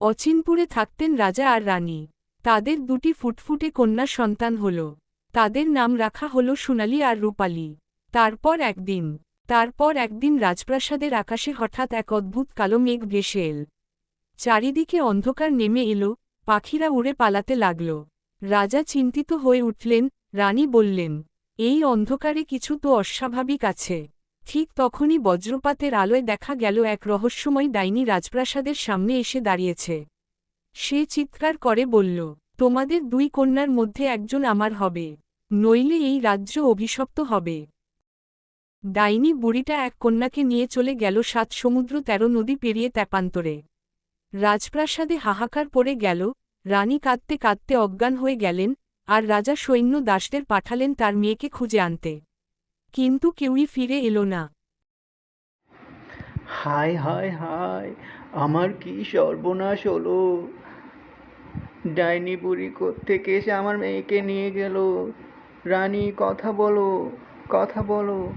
অচিনপুরে থাকতেন রাজা আর রানী। তাদের দুটি ফুটফুটে কন্যা সন্তান হল। তাদের নাম রাখা হল সোনালি আর রূপালী। তারপর একদিন তারপর একদিন রাজপ্রাসাদের আকাশে হঠাৎ এক অদ্ভুত কালো মেঘ ভেসে এল। চারিদিকে অন্ধকার নেমে এলো, পাখিরা উড়ে পালাতে লাগল। রাজা চিন্তিত হয়ে উঠলেন, রানী বললেন, এই অন্ধকারে কিছু তো অস্বাভাবিক আছে। ঠিক তখনই বজ্রপাতের আলোয় দেখা গেল এক রহস্যময় ডাইনি রাজপ্রাসাদের সামনে এসে দাঁড়িয়েছে। সে চিৎকার করে বলল, তোমাদের দুই কন্যার মধ্যে একজন আমার হবে, নইলে এই রাজ্য অভিশপ্ত হবে ডাইনি বুড়িটা এক কন্যাকে নিয়ে চলে গেল সাত সমুদ্র তেরো নদী পেরিয়ে তেপান্তরে রাজপ্রাসাদে হাহাকার পড়ে গেল, রানী কাঁদতে কাঁদতে অজ্ঞান হয়ে গেলেন, আর রাজা সৈন্য দাসদের পাঠালেন তার মেয়েকে খুঁজে আনতে। কিন্তু কেউই ফিরে এলো না। হায় হায় হায়, আমার কি সর্বনাশ হলো? ডাইনি বুড়ি থেকে এসে আমার মেয়েকে নিয়ে গেল? রানী, কথা বলো কথা বলো।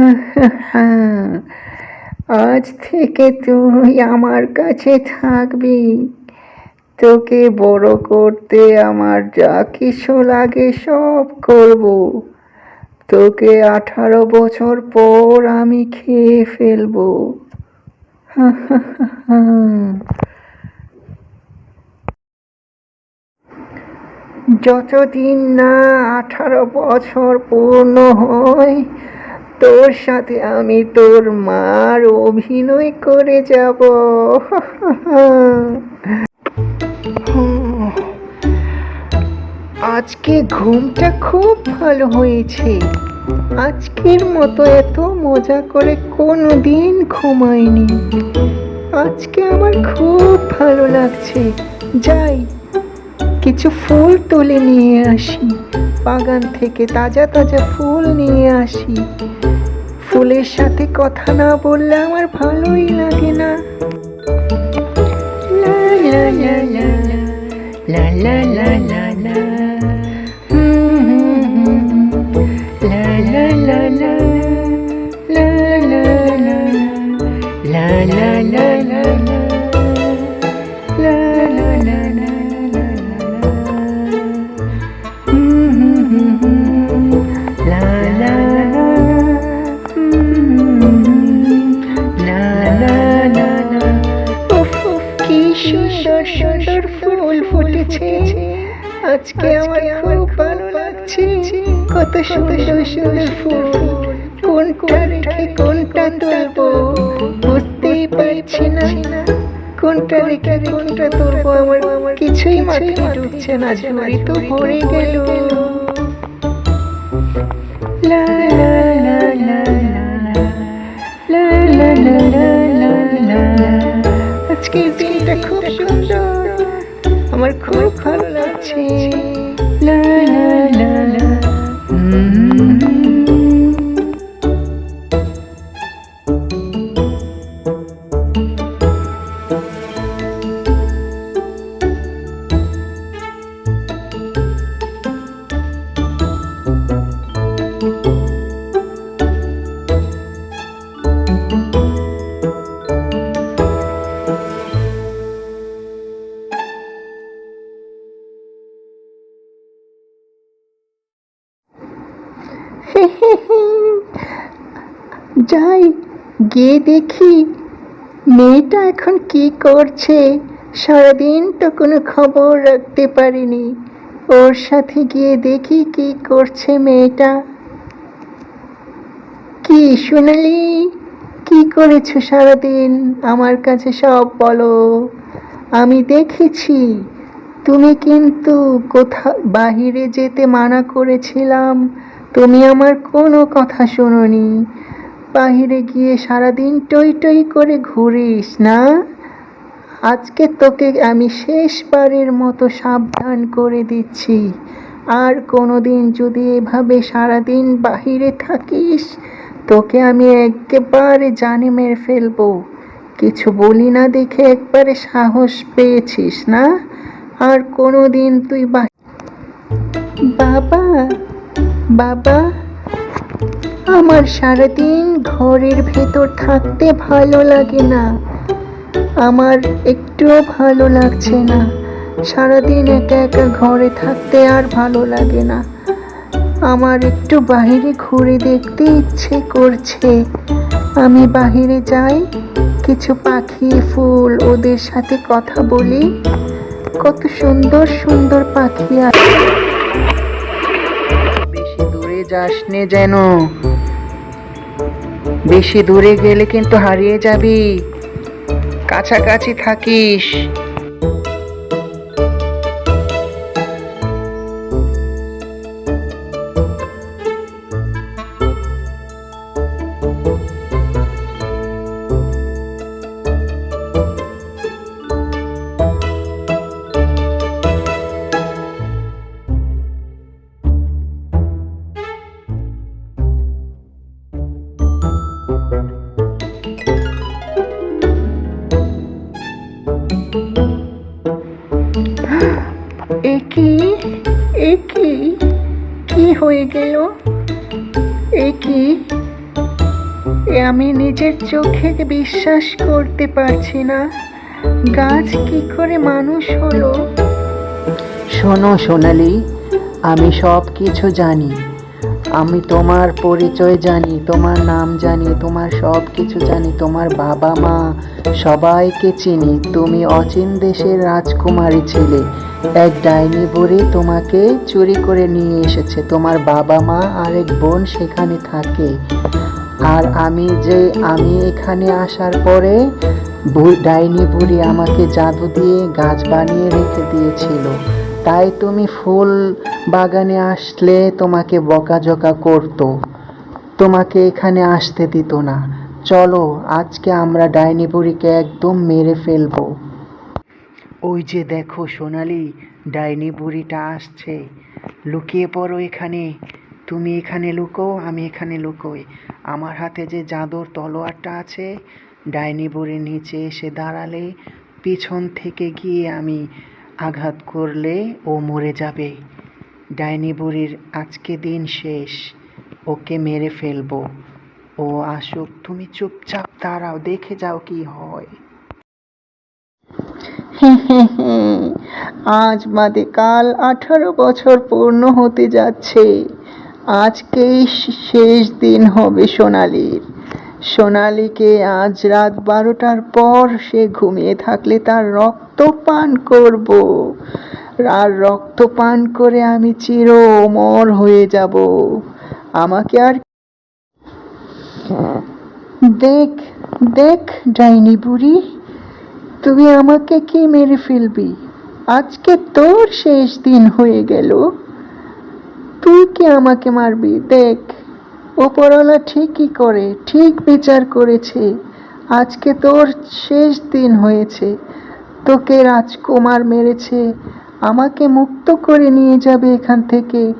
আজ থেকে তুই আমার কাছে থাকবি। তোকে বড় করতে আমার যা কিছু লাগে সব করব। তোকে আঠারো বছর পর আমি খেয়ে ফেলব। যতদিন না আঠারো বছর পূর্ণ হয় তোর সাথে আমি তোর মার অভিনয় করে যাব। আজকে ঘুমটা খুব ভালো হয়েছে। আজকের মতো এত মজা করে কোনো দিন ঘুমাইনি। আজকে আমার খুব ভালো লাগছে। যাই। কিছু ফুল তুলে নিয়ে আসি বাগান থেকে তাজা তাজা ফুল নিয়ে আসি ফুলের সাথে কথা না বললে আমার ভালোই লাগে না লা লা লা লা লা লা লা আজকে আমার খুব ভালো লাগছে কত সুন্দর সুন্দর ফুল কোনটা রেখে কোনটা তুলবো বুঝতেই পারছি না কোনটা রেখে কোনটা তুলবো আমার আমার কিছুই মাথায় ঢুকছে না ঝুড়ি তো ভরে গেল লা লা লা লা লা লা লা লা আজকের দিনটা খুব সুন্দর আমার খুব ভালো লাগছে লা লা লা লা যাই, গিয়ে দেখি মেয়েটা এখন কি করছে। সারাদিন তো কোনো খবর রাখতে পারিনি। ওর সাথে গিয়ে দেখি কি করছে মেয়েটা। কি সোনালি, কি করেছ সারাদিন? আমার কাছে সব বলো। আমি দেখেছি, তুমি কিন্তু কোথা বাহিরে যেতে মানা করেছিলাম। তুমি আমার কোনো কথা শোনোনি। বাহিরে গিয়ে সারাদিন টই টই করে ঘুরিস না? আজকে তোকে আমি শেষবারের মতো সাবধান করে দিচ্ছি। আর কোনোদিন যদি এভাবে সারাদিন বাহিরে থাকিস, তোকে আমি একেবারে জানে মেরে ফেলব। কিছু বলি না দেখে একবারে সাহস পেয়েছিস না? আর কোনোদিন তুই বা বাবা বাবা। আমার সারাদিন ঘরের ভেতর থাকতে ভালো লাগে না। আমার একটুও ভালো লাগছে না। সারাদিন একা একা ঘরে থাকতে আর ভালো লাগে না। আমার একটু বাইরে ঘুরে দেখতে ইচ্ছে করছে। আমি বাইরে যাই, কিছু পাখি, ফুল, ওদের সাথে কথা বলি। কত সুন্দর সুন্দর পাখি আছে বেশি দূরে যাস নে যেন। বেশি দূরে গেলে কিন্তু হারিয়ে যাবি। কাছাকাছি থাকিস। এ কি? হয়ে গেল? এ কি? আমি নিজের চোখে বিশ্বাস করতে পারছি না। গাছ কি করে মানুষ হলো? শোনো সোনালি, আমি সব কিছু জানি। আমি তোমার পরিচয় জানি, তোমার নাম জানি, তোমার সব কিছু জানি, তোমার বাবা মা সবাইকে চিনি। তুমি অচিন দেশের রাজকুমারী ছিলে। এক ডাইনি বুড়ি তোমাকে চুরি করে নিয়ে এসেছে। তোমার বাবা মা আর এক বোন সেখানে থাকে। আর আমি যে, আমি এখানে আসার পরে ডাইনি বুড়ি আমাকে জাদু দিয়ে গাছ বানিয়ে রেখে দিয়েছিল। তাই তুমি ফুল বাগানে আসলে তোমাকে বকাঝকা করতো। তোমাকে এখানে আসতে দিত না। চলো, আজকে আমরা ডাইনি বুড়িকে একদম মেরে ফেলব। ওই যে দেখো সোনালি, ডাইনি বুড়িটা আসছে। লুকিয়ে পড়ো এখানে। তুমি এখানে লুকো আমি এখানে লুকোই। আমার হাতে যে জাদুর তলোয়ারটা আছে, ডাইনি বুড়ির নিচে এসে দাঁড়ালে, পিছন থেকে গিয়ে আমি আঘাত করলে ও মরে যাবে। ডাইনি বুড়ির আজকে দিন শেষ, ওকে মেরে ফেলব। ও আসুক, তুমি চুপচাপ দাঁড়াও, দেখে যাও কি হয়। আজ বাদে কাল আঠারো বছর পূর্ণ হতে যাচ্ছে। আজকেই শেষ দিন হবে সোনালির। সোনালিকে আজ রাত বারোটার পর সে ঘুমিয়ে থাকলে তার রক্ত পান করব। আর রক্ত পান করে আমি চির অমর হয়ে যাব। আমাকে আর দেখ দেখ ডাইনি বুড়ি। তুই আমাকে কি মেরে ফেলবি? আজকে তোর শেষ দিন হয়ে গেল। তুই কি আমাকে মারবি? দেখ, ওপরওয়ালা ঠিকই করে, ঠিক বিচার করেছে। আজকে তোর শেষ দিন হয়েছে। তোকে রাজকুমার মেরেছে। আমাকে মুক্ত করে নিয়ে যাবে এখান থেকে।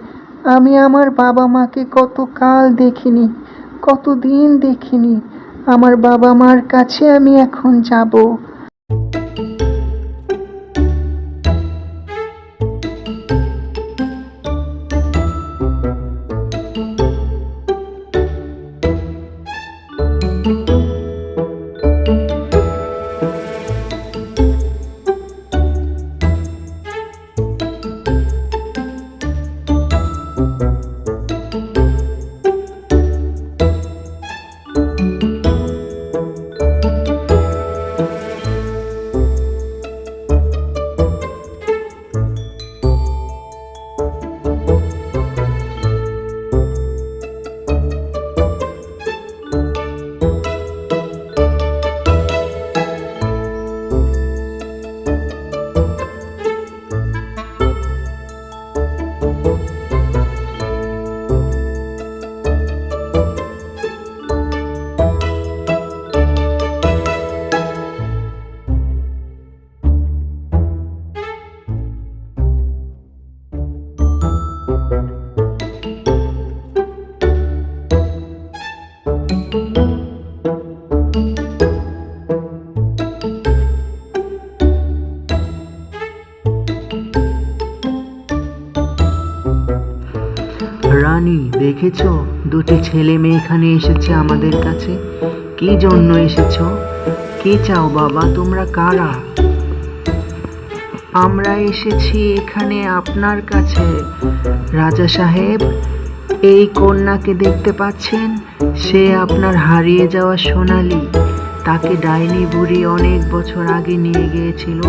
আমি আমার বাবা মাকে কত কাল দেখিনি, কত দিন দেখিনি। আমার বাবা মার কাছে আমি এখন যাব। Thank you. রানী, দেখেছ? দুটি ছেলে মেয়ে এখানে এসেছে আমাদের কাছে। কি জন্য এসেছ? কি চাও বাবা? তোমরা কারা? আমরা এসেছি এখানে আপনার কাছে। রাজা সাহেব এই কন্যাকে দেখতে পাচ্ছেন? সে আপনার হারিয়ে যাওয়া সোনালি। তাকে ডাইনি বুড়ি অনেক বছর আগে নিয়ে গিয়েছিল।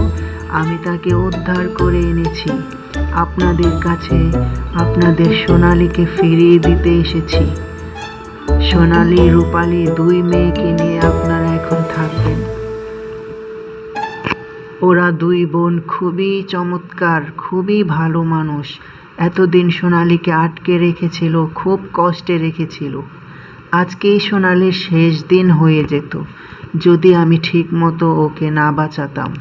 আমি তাকে উদ্ধার করে এনেছি। আপনাদের কাছে আপনাদের সোনালিকে ফিরিয়ে দিতে এসেছি। সোনালি রূপালী দুই মেয়েকে নিয়ে আপনারা এখন থাকবেন। ওরা দুই বোন খুবই চমৎকার, খুবই ভালো মানুষ। এতদিন সোনালিকে আটকে রেখেছিল, খুব কষ্টে রেখেছিল। আজকেই সোনালির শেষ দিন হয়ে যেত, যদি আমি ঠিক মতো ওকে না বাঁচাতাম।